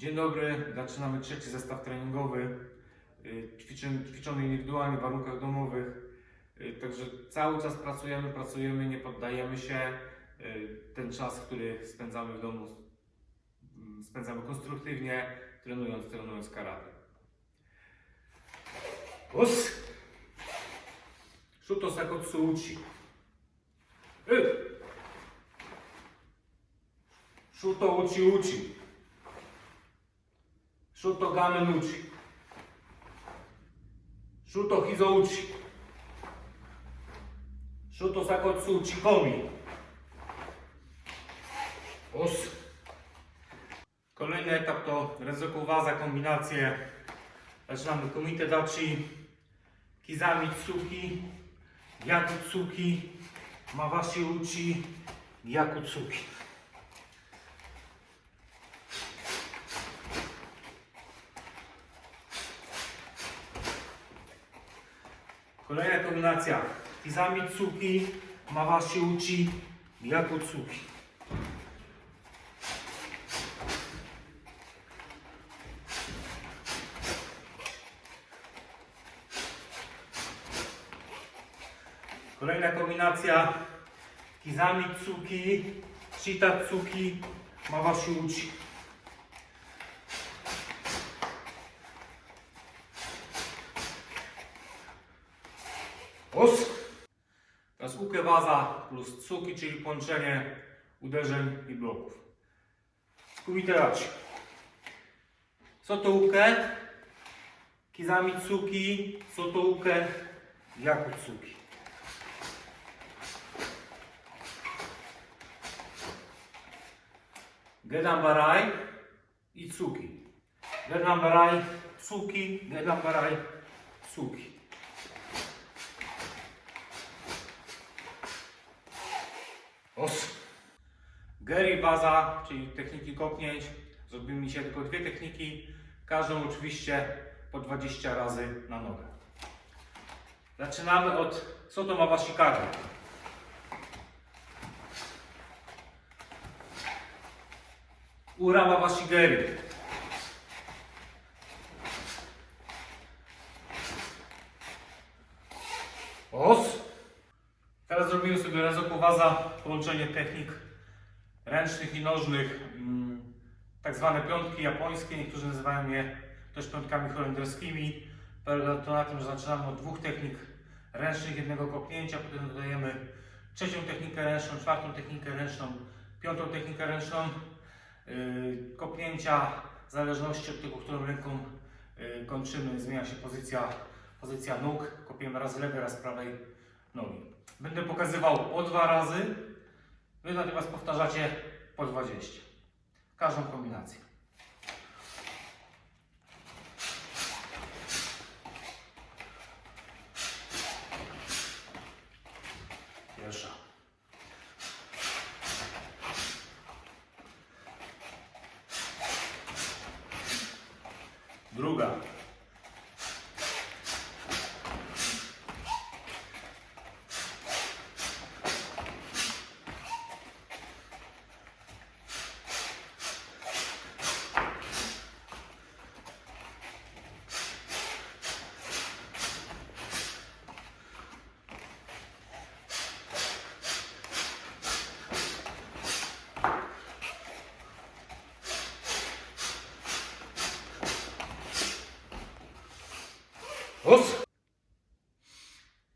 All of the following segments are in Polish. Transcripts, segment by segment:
Dzień dobry, zaczynamy trzeci zestaw treningowy. Y, Ćwiczymy, ćwiczony indywidualnie w warunkach domowych. Y, Także cały czas pracujemy, pracujemy, nie poddajemy się. Y, Ten czas, który spędzamy w domu, mm, spędzamy konstruktywnie, trenując, trenując karate. Os! Shuto sakotsu uchi. Shuto uchi uchi. Shuto gamen uchi. Shuto hizo uchi. Shuto sakotsu uchi komi. Os. Kolejny etap to Rezoku Waza, kombinacje. Zaczynamy Komite Dachi, Kizami Tsuki, Yakutsuki, Mawashi Uchi, Yakutsuki. Kolejna kombinacja Kizami Tsuki, Mawashi Uchi, Yakutsuki. Kolejna kombinacja Kizami Tsuki, Shita Tsuki, Mawashi Uchi. Os. Teraz uke waza plus tsuki, czyli połączenie uderzeń i bloków. Kumiterać. Soto uke, Kizami Tsuki, Soto uke, Yaku Tsuki. Gedam Barai i Tsuki. Gedam Barai, Tsuki, Gedam Barai, Tsuki. Os. Geri Baza, czyli techniki kopnięć. Zrobimy dzisiaj tylko dwie techniki. Każdą oczywiście po 20 razy na nogę. Zaczynamy od Soto Mawashikage. Ura Mawashigeri. Os. Teraz zrobimy sobie rezokowaza, połączenie technik ręcznych i nożnych, mm, tak zwane piątki japońskie, niektórzy nazywają je też piątkami holenderskimi. To na tym, że zaczynamy od dwóch technik ręcznych, jednego kopnięcia, potem dodajemy trzecią technikę ręczną, czwartą technikę ręczną, piątą technikę ręczną, yy, kopnięcia, w zależności od tego, którą ręką yy, kończymy, zmienia się pozycja, pozycja nóg, kopiemy raz lewej, raz prawej nogi. Będę pokazywał po dwa razy, Wy natomiast powtarzacie po 20. Każdą kombinację. Pierwsza. Druga.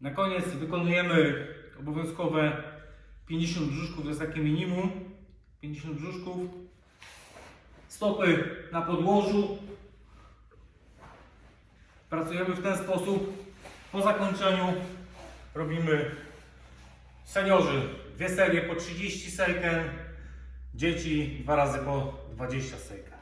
Na koniec wykonujemy obowiązkowe 50 brzuszków, to jest takie minimum. 50 brzuszków. Stopy na podłożu. Pracujemy w ten sposób. Po zakończeniu robimy seniorzy dwie serie po 30 seiken, dzieci dwa razy po 20 seiken.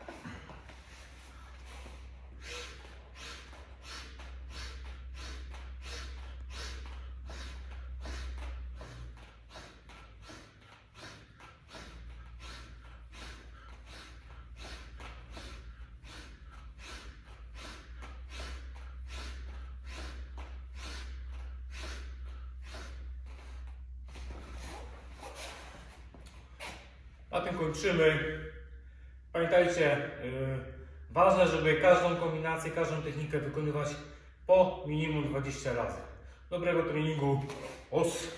Na tym kończymy. Pamiętajcie, yy, ważne, żeby każdą kombinację, każdą technikę wykonywać po minimum 20 razy. Dobrego treningu. Os.